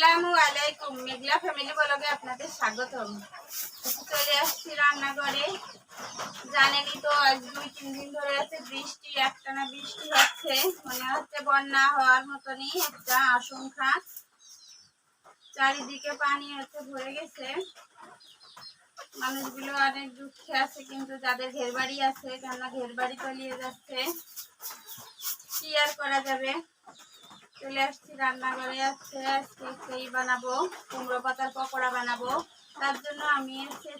আসসালামু আলাইকুম। মেঘলা ফ্যামিলি ব্লগে আপনাদের স্বাগতম। চলে আসছি রান্নাঘরে। জানেনই তো, আজ দুই, তিন দিন ধরে আছে বৃষ্টি, একটানা বৃষ্টি হচ্ছে। মনে হচ্ছে বন্যা হওয়ার মতনই একটা আশঙ্কা। চারিদিকে পানি হচ্ছে, ভরে গেছে। মানুষগুলো অনেক দুঃখে আছে, কিন্তু যাদের ঘের বাড়ি আছে, কেননা ঘের বাড়ি তলিয়ে যাচ্ছে। কি আর করা যাবে? চলে আসছি, রান্নাঘরে আসছে আজকে সেই বানাবো, কুমড়ো পাতার পকোড়া বানাবো। তার জন্য আমি হচ্ছে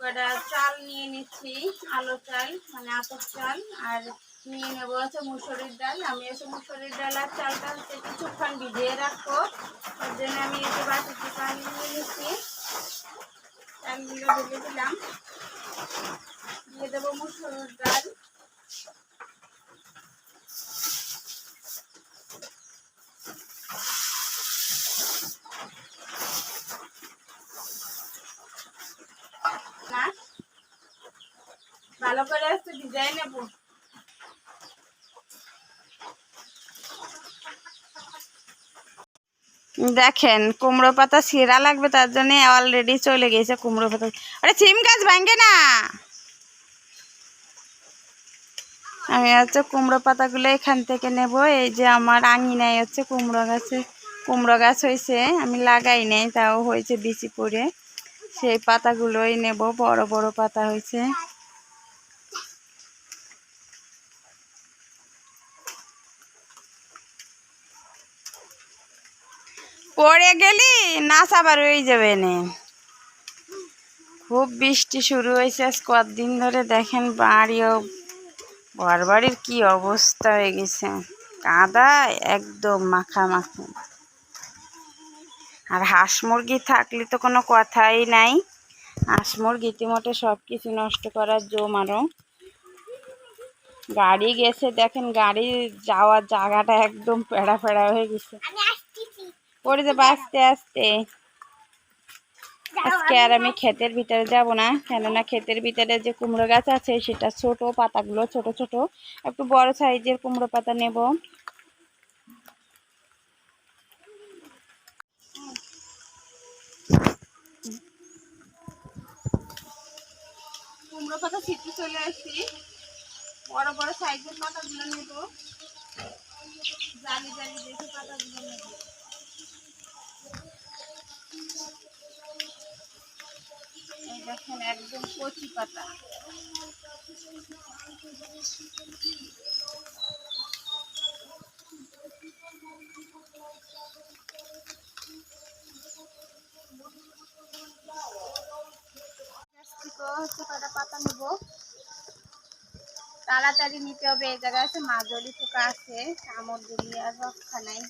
কটা চাল নিয়ে নিচ্ছি, আলো চাল মানে আতপ চাল, আর নিয়ে নেব হচ্ছে মুসুরির ডাল। আমি হচ্ছে মুসুরির ডাল আর চালটা হচ্ছে কিছুক্ষণ ভিজিয়ে রাখব। তার জন্য আমি এতে বাটিতে পানি নিয়ে নিচ্ছি। চালগুলো ভেজে দিলাম। দিয়ে দেবো মুসুরির ডাল না ভালো করে একটু ডিজাইন নেব। দেখেন, কুমড়ো পাতা ছিঁড়া লাগবে, তার জন্য অলরেডি চলে গেছে কুমড়ো পাতা। আরে, সিম গাছ ভাঙে না? আমি হচ্ছে কুমড়ো পাতাগুলো এখান থেকে নেব। এই যে আমার আঙিনায় হচ্ছে কুমড়ো গাছে, কুমড়ো গাছ হয়েছে। আমি লাগাই নাই, তাও হয়েছে বিচি পড়ে সেই পাতাগুলোই নেব, বড় বড় পাতা হয়েছে। পড়ে গেলি নাচ আবার হয়ে যাবে নে। খুব বৃষ্টি শুরু হয়েছে আজ কদিন ধরে দেখেন বাড়িও ঘর বাড়ির কি অবস্থা হয়ে গেছে। কাদা একদম মাখামাখি। আর হাঁস মুরগি থাকলে তো কোনো কথাই নাই। হাঁস মুরগি ইতিমধ্যে সব কিছু নষ্ট করার জম আরও গাড়ি গেছে, দেখেন গাড়ি যাওয়ার জায়গাটা একদম পেড়া পেড়া হয়ে গেছে। পড়ে যাব আস্তে আস্তে। আজকে আর আমি ক্ষেতের ভিতরে যাব না, কেননা ক্ষেতের ভিতরে যে কুমড়ো গাছ আছে, সেটা ছোট পাতাগুলো ছোট ছোট। একটু বড় সাইজের কুমড়ো পাতা নেব। চলে আসছি। বড় বড় সাইজের পাতাগুলো নেব। জালি জালি দেখে পাতাগুলো নেব। এই দেখেন একদম কচি পাতা। কটা পাতা নেব? তাড়াতাড়ি নিতে হবে, এই জায়গায় আছে মাজলি পোকা আছে, কামড় দিলি আর রক্ষা নাই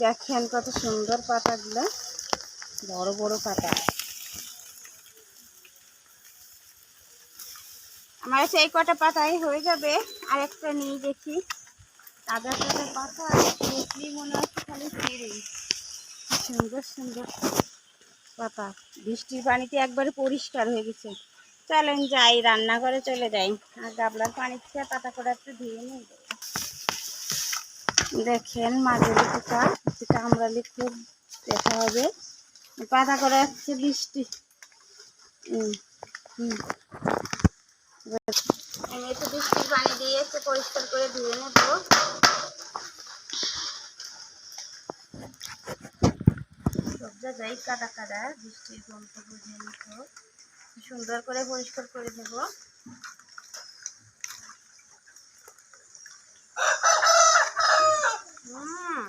দেখেন কত সুন্দর পাতাগুলো। বড় বড় পাতা। আমার কাছে এই কটা পাতাই হয়ে যাবে আর একটা নিয়ে দেখি। তাজা তাজা পাতা দেখলেই মনে হচ্ছে খালি চিড়ি। সুন্দর সুন্দর পাতা। বৃষ্টির পানিতে একবারে পরিষ্কার হয়ে গেছে। চলেন যাই, রান্নাঘরে চলে যাই। আর গাবলার পানি থেকে পাতা করে একটু ধুয়ে নিয়ে দেখেন মাজলি পোকা হচ্ছে কামড়ালে খুব দেখা হবে। পাতা করে আসছে বৃষ্টি। আমি বৃষ্টির পানি দিয়ে পরিষ্কার করে ধুয়ে বৃষ্টির সুন্দর করে পরিষ্কার করে দেব হুম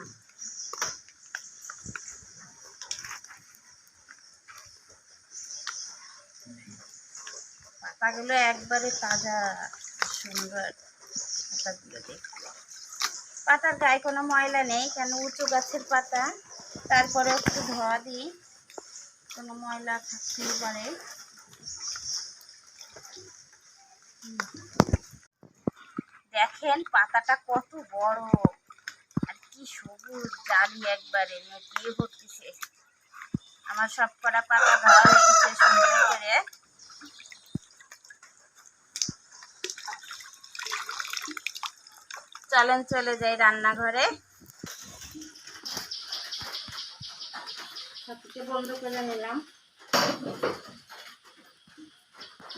পাতাগুলো একবারে তাজা সুন্দর। পাতাগুলো দেখতে পাতার গায়ে কোনো ময়লা নেই, কেন উঁচু গাছের পাতা। তারপরে একটু ধোয়া দিই, কোনো ময়লা থাকতেই পারে। দেখেন, পাতাটা কত বড়। আর কি সবুজ জালি একবারে নেটিয়ে ভর্তিছে আমার সব কটা পাতা ধোয়া হয়ে গেছে সুন্দর করে। চলেন চলে যাই রান্নাঘরে। সবকিছু বন্ধ করে নিলাম।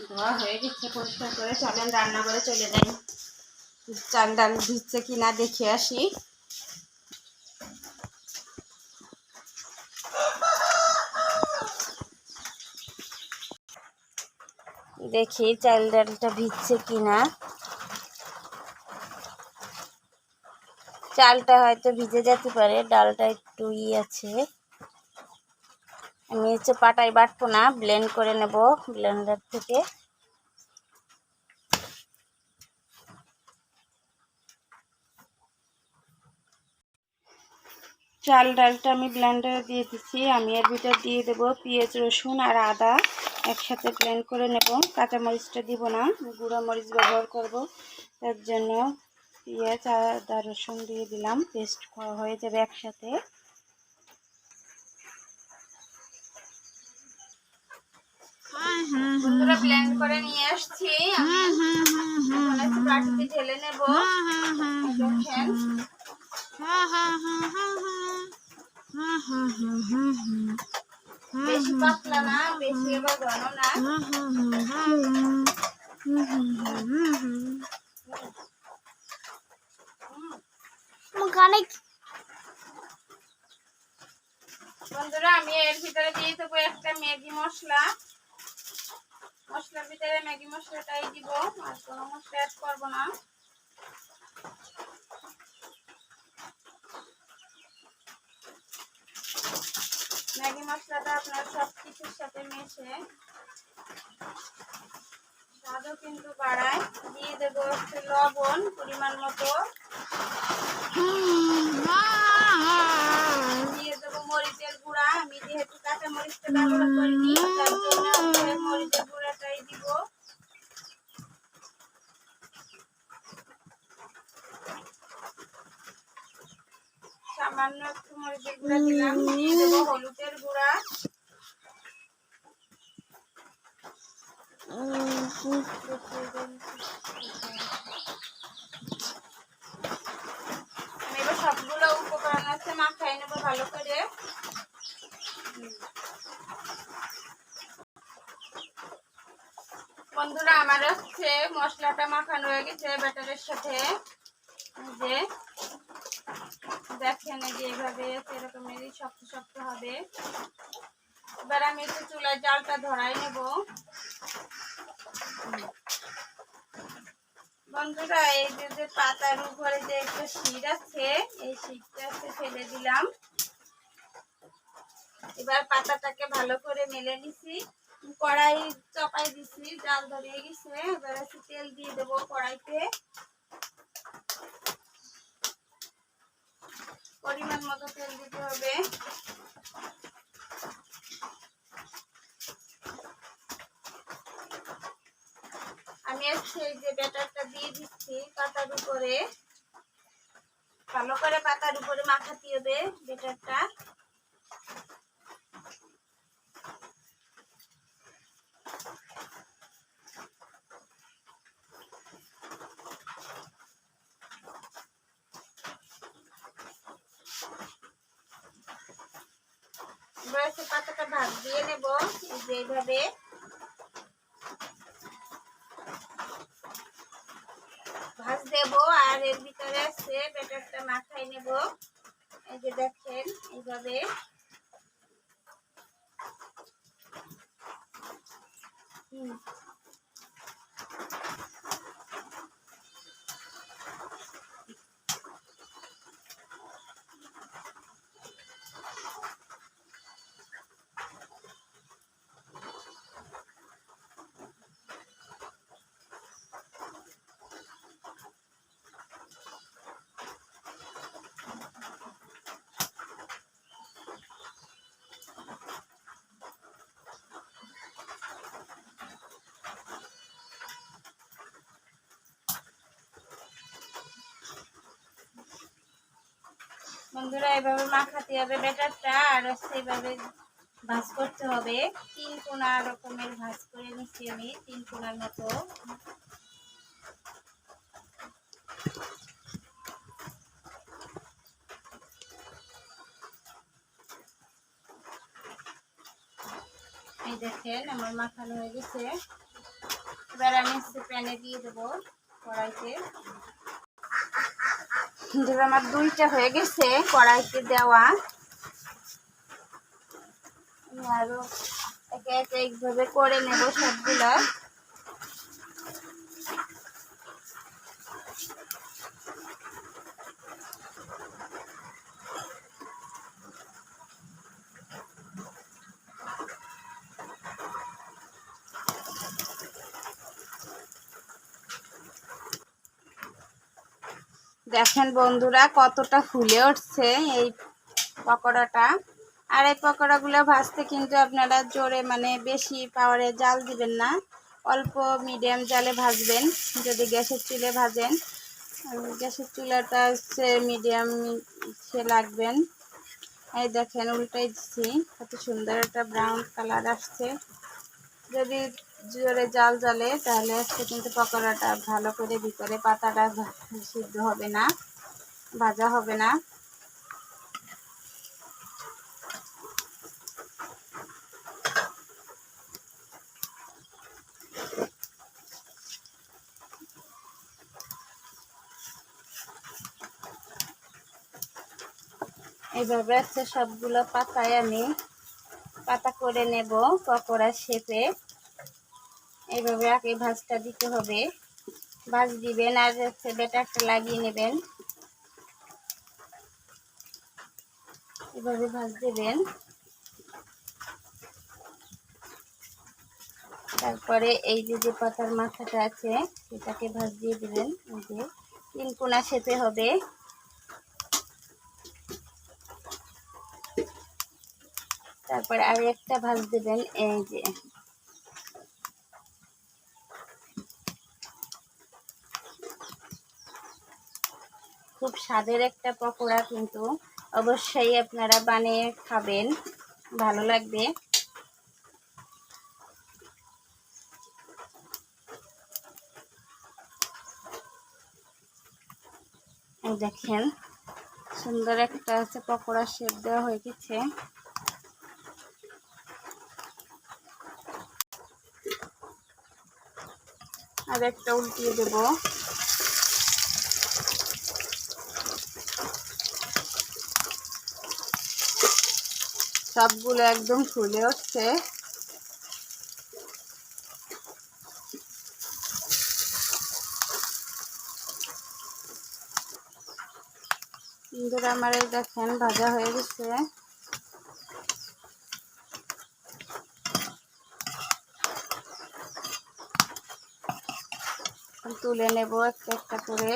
ধোয়া হয়ে গেছে পরিষ্কার করে চলেন রান্নাঘরে চলে যাই। চাল ডাল ভিজছে কিনা দেখে আসি। দেখি চাল ডালটা ভিজছে কিনা। চালটা হয়তো ভিজে যেতে পারে, ডালটা একটু ই আছে। আমি হচ্ছে পাটায় বাটবো না ব্লেন্ড করে নেব ব্লেন্ডার থেকে। চাল ডালটা আমি ব্লেন্ডারে দিয়ে দিচ্ছি, আমি এর ভিতর দিয়ে দেবো পেঁয়াজ, রসুন আর আদা, একসাথে ব্লেন্ড করে নেব। কাঁচামরিচটা দিব না, গুঁড়া মরিচ ব্যবহার করব, তার জন্য পেঁয়াজ আর আদা রসুন দিয়ে দিলাম পেস্ট হয়ে যাবে একসাথে বন্ধুরা ব্লেন্ড করে নিয়ে আসছি বাটিতে ঢেলে নেব দেখেন বেশি পাতলা না বেশি এবার ঘন না বন্ধুরা, আমি এর ভিতরে দিয়ে দেবো একটা ম্যাগি মশলা। মশলার ভিতরে ম্যাগি মশলাটাই দিব, আর কোনো মশলা অ্যাড করব না। ম্যাগি মশলাটা আপনার সব কিছুর সাথে মেশে স্বাদও কিন্তু বাড়ায়। দিয়ে দেবো একটু লবণ পরিমাণ মতো। মরিচের গুঁড়া। আমি যেহেতু কাঁচা মরিচটা ব্যবহার করিনি তার জন্য মরিচের গুঁড়াটাই দিব। সামান্য একটু মরিচের গুঁড়া দিলাম। দিয়ে দেবো হলুদের গুঁড়া। এবার সবগুলো উপকরণ আছে মাখাই নেব ভালো করে। বন্ধুরা, আমার হচ্ছে মশলাটা মাখানো হয়ে গেছে, ব্যাটারের সাথে। যে, দেখেন যে এইভাবে এরকমেরই শক্ত শক্ত হবে। এবার আমি একটু চুলায় জালটা ধরাই নেব। বন্ধুরা, এই যে যে পাতার উপরে যে একটা শির আছে, এই আছে ফেলে দিলাম। এবার পাতাটাকে ভালো করে মেলে নিছি। কড়াই চপাই দিছি, জাল ধরিয়ে গেছে। এবার তেল দিয়ে দেবো কড়াইতে। পরিমাণ মতো তেল দিতে হবে। আমি যে ব্যাটারটা দিয়ে দিচ্ছি পাতার উপরে। ভালো করে পাতার উপরে মাখাতে হবে ব্যাটারটা। পাতাটা ভাগ দিয়ে নেব, এই যে এইভাবে ভাজ দেব আর এর আছে ব্যাটারটা মাথায় নেব। এই যে দেখেন এইভাবে। হুম। বন্ধুরা, এভাবে মাখাতে হবে, ব্যাটারটা আর হচ্ছে এভাবে ভাজ করতে হবে। তিন কোনা রকমের ভাজ করে নিচ্ছি আমি, তিন কোনার মতো। এই দেখেন, আমার মাখানো হয়ে গেছে। এবার আমি প্যানে দিয়ে দেবো কড়াইতে। যেটা আমার দুইটা হয়ে গেছে কড়াইতে দেওয়া। আরও একে একে এইভাবে করে নেব সবগুলো। দেখেন বন্ধুরা, কতটা ফুলে উঠছে এই পকোড়াটা। আর এই পকোড়াগুলো ভাজতে কিন্তু আপনারা জোরে মানে বেশি পাওয়ারে জাল দিবেন না, অল্প মিডিয়াম জালে ভাজবেন, যদি গ্যাসের চুলে ভাজেন। গ্যাসের চুলাটা হচ্ছে মিডিয়াম সে লাগবেন। এই দেখেন, উল্টাই দিচ্ছি কত সুন্দর একটা ব্রাউন কালার আসছে। যদি জোরে জাল জ্বলে তাহলে হচ্ছে কিন্তু পকোড়াটা ভালো করে ভিতরে পাতাটা সিদ্ধ হবে না, ভাজা হবে না। এইভাবে হচ্ছে সবগুলো পাতায় আমি পাতা করে নেব পকোড়া শেপে। এইভাবে আগে ভাজটা দিতে হবে। ভাজ দিবেন আর হচ্ছে বেটারটা লাগিয়ে নেবেন। এভাবে ভাজ দেবেন। তারপরে এই যে যে পাতার মাথাটা আছে, সেটাকে ভাজ দিয়ে দেবেন। এই যে তিন কোনা শেপে হবে। তারপরে আর একটা ভাজ দেবেন, এই যে খুব স্বাদের একটা পকোড়া কিন্তু অবশ্যই আপনারা বানিয়ে খাবেন। ভালো লাগবে। দেখেন, সুন্দর একটা আছে পকোড়া শেপ দেওয়া হয়ে গেছে। আর একটা উল্টিয়ে দেব। সবগুলো একদম ফুলে হচ্ছে। আমার এই দেখেন, ভাজা হয়ে গেছে। তুলে নেব একটা একটা করে।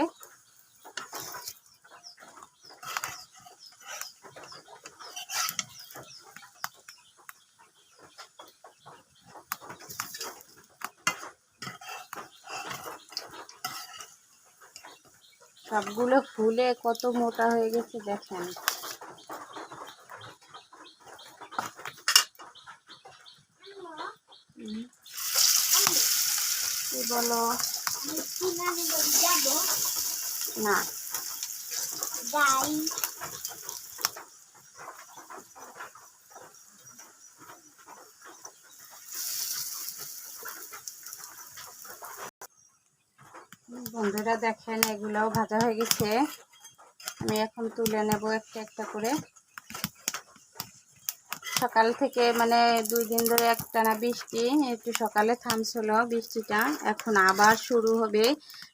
সবগুলো ফুলে কত মোটা হয়ে গেছে দেখেন। কি বলো? না। বন্ধুরা দেখেন, এগুলাও ভাজা হয়ে গেছে। আমি এখন তুলে নেব একটা একটা করে। সকাল থেকে মানে দুই দিন ধরে একটানা বৃষ্টি, একটু সকালে থামছিল বৃষ্টিটা। এখন আবার শুরু হবে।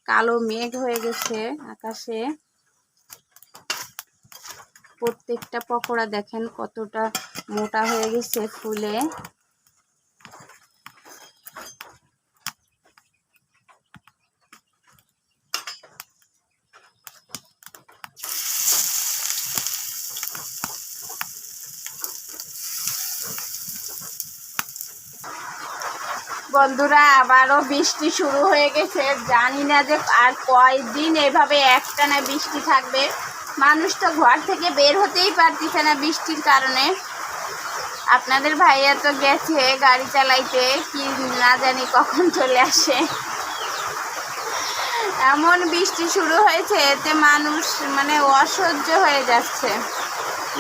কালো মেঘ হয়ে গেছে আকাশে। প্রত্যেকটা পকোড়া দেখেন কতটা মোটা হয়ে গেছে ফুলে। বন্ধুরা, আবারও বৃষ্টি শুরু হয়ে গেছে। জানি না যে আর কয়দিন এভাবে একটানা বৃষ্টি থাকবে। মানুষ তো ঘর থেকে বের হতেই পারতেছে না বৃষ্টির কারণে। আপনাদের ভাইয়া তো গেছে গাড়ি চালাইতে, কি না জানি কখন চলে আসে। এমন বৃষ্টি শুরু হয়েছে এতে মানুষ মানে অসহ্য হয়ে যাচ্ছে।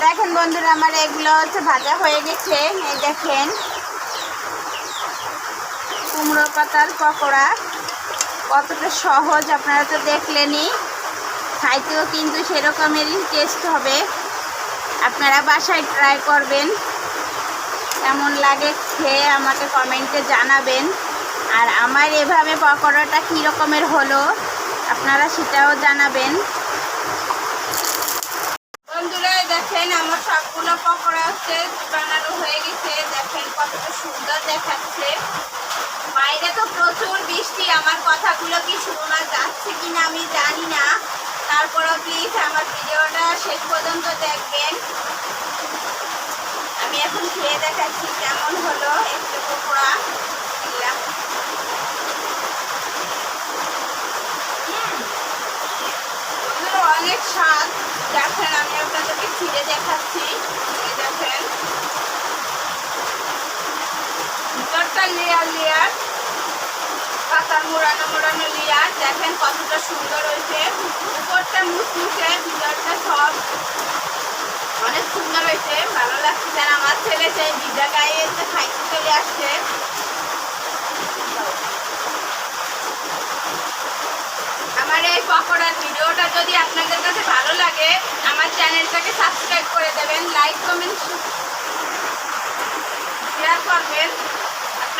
দেখেন বন্ধুরা, আমার এগুলো হচ্ছে ভাজা হয়ে গেছে। এই দেখেন কুমড়ো পাতার পকোড়া। কতটা সহজ আপনারা তো দেখলেনই। খাইতেও কিন্তু সেরকমেরই টেস্ট হবে। আপনারা বাসায় ট্রাই করবেন। কেমন লাগে খেয়ে আমাকে কমেন্টে জানাবেন। আর আমার এভাবে পকোড়াটা কী রকমের হলো, আপনারা সেটাও জানাবেন। বন্ধুরা দেখেন আমার সবগুলো পকোড়া হচ্ছে, বানানো হয়ে গেছে। দেখেন কতটা সুন্দর দেখাচ্ছে। বাইরে তো প্রচুর বৃষ্টি, আমার কথাগুলো কি শোনা যাচ্ছে কিনা আমি জানি না। তারপরেও প্লিজ আমার ভিডিওটা শেষ পর্যন্ত দেখবেন। আমি এখন খেয়ে দেখাচ্ছি কেমন হলো একটু পকোড়া। অনেক স্বাদ। দেখেন, আমি আপনাদেরকে ছিঁড়ে দেখাচ্ছি। দেখেন। লেয়ার লেয়ার মোড়ানো মোড়ানো লেয়ার দেখেন কতটা সুন্দর হয়েছে। উপরটা মুচমুচে, ভিতরটা সব অনেক সুন্দর হয়েছে। ভালো লাগছে আর আমার ছেলে সেই ভিজা গায়ে খাইতে চলে আসছে। আমার এই পকোড়ার ভিডিওটা যদি আপনাদের কাছে ভালো লাগে, আমার চ্যানেলটাকে সাবস্ক্রাইব করে দেবেন, লাইক, কমেন্ট শেয়ার করবেন।